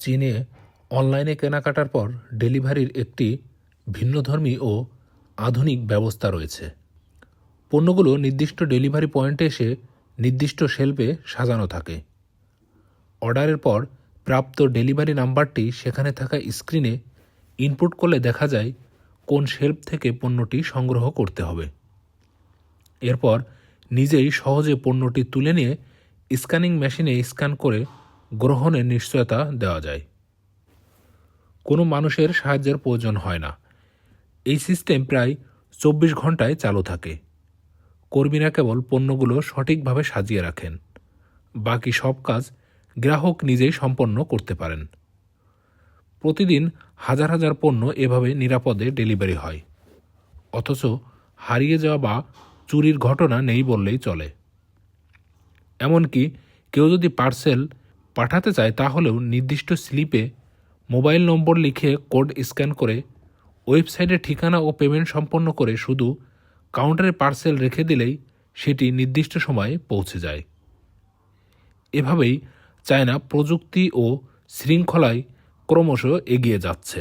চীনে অনলাইনে কেনাকাটার পর ডেলিভারির একটি ভিন্নধর্মী ও আধুনিক ব্যবস্থা রয়েছে। পণ্যগুলো নির্দিষ্ট ডেলিভারি পয়েন্টে এসে নির্দিষ্ট শেলফে সাজানো থাকে। অর্ডারের পর প্রাপ্ত ডেলিভারি নাম্বারটি সেখানে থাকা স্ক্রিনে ইনপুট করলে দেখা যায় কোন শেলফ থেকে পণ্যটি সংগ্রহ করতে হবে। এরপর নিজেই সহজে পণ্যটি তুলে নিয়ে স্ক্যানিং মেশিনে স্ক্যান করে গ্রহণের নিশ্চয়তা দেওয়া যায়। কোনো মানুষের সাহায্যের প্রয়োজন হয় না। এই সিস্টেম প্রায় চব্বিশ ঘন্টায় চালু থাকে। কর্মীরা কেবল পণ্যগুলো সঠিকভাবে সাজিয়ে রাখেন। বাকি সব কাজ গ্রাহক নিজেই সম্পন্ন করতে পারেন। প্রতিদিন হাজার হাজার পণ্য এভাবে নিরাপদে ডেলিভারি হয়। অথচ হারিয়ে যাওয়া বা চুরির ঘটনা নেই বললেই চলে। এমনকি কেউ যদি পার্সেল পাঠাতে চায়, তাহলেও নির্দিষ্ট স্লিপে মোবাইল নম্বর লিখে কোড স্ক্যান করে ওয়েবসাইটে ঠিকানা ও পেমেন্ট সম্পন্ন করে শুধু কাউন্টারে পার্সেল রেখে দিলেই সেটি নির্দিষ্ট সময়ে পৌঁছে যায়। এভাবেই চায়না প্রযুক্তি ও শৃঙ্খলায় ক্রমশ এগিয়ে যাচ্ছে।